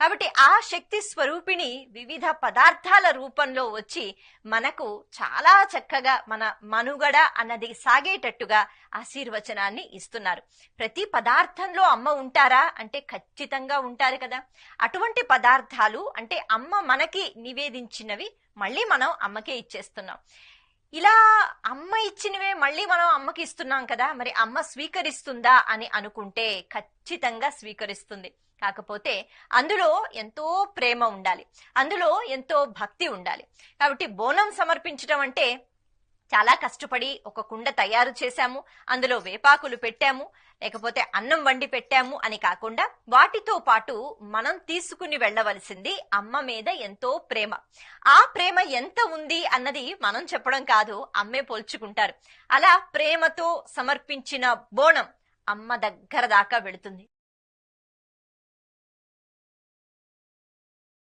కాబట్టి ఆ శక్తి స్వరూపిణి వివిధ పదార్థాల రూపంలో వచ్చి మనకు చాలా చక్కగా మన మనుగడ అన్నది సాగేటట్టుగా ఆశీర్వచనాన్ని ఇస్తున్నారు. ప్రతి పదార్థంలో అమ్మ ఉంటారా? అంటే ఖచ్చితంగా ఉంటారు కదా. అటువంటి పదార్థాలు అంటే అమ్మ మనకి నివేదించినవి మళ్ళీ మనం అమ్మకే ఇచ్చేస్తున్నాం. ఇలా అమ్మ ఇచ్చినవే మళ్ళీ మనం అమ్మకి ఇస్తున్నాం కదా మరి అమ్మ స్వీకరిస్తుందా అని అనుకుంటే ఖచ్చితంగా స్వీకరిస్తుంది. కాకపోతే అందులో ఎంతో ప్రేమ ఉండాలి. అందులో ఎంతో భక్తి ఉండాలి. కాబట్టి బోనం సమర్పించడం అంటే చాలా కష్టపడి ఒక కుండ తయారు చేశాము అందులో వేపాకులు పెట్టాము లేకపోతే అన్నం వండి పెట్టాము అని కాకుండా వాటితో పాటు మనం తీసుకుని వెళ్ళవలసింది అమ్మ మీద ఎంతో ప్రేమ. ఆ ప్రేమ ఎంత ఉంది అన్నది మనం చెప్పడం కాదు అమ్మే పోల్చుకుంటారు. అలా ప్రేమతో సమర్పించిన బోనం అమ్మ దగ్గర దాకా వెళుతుంది.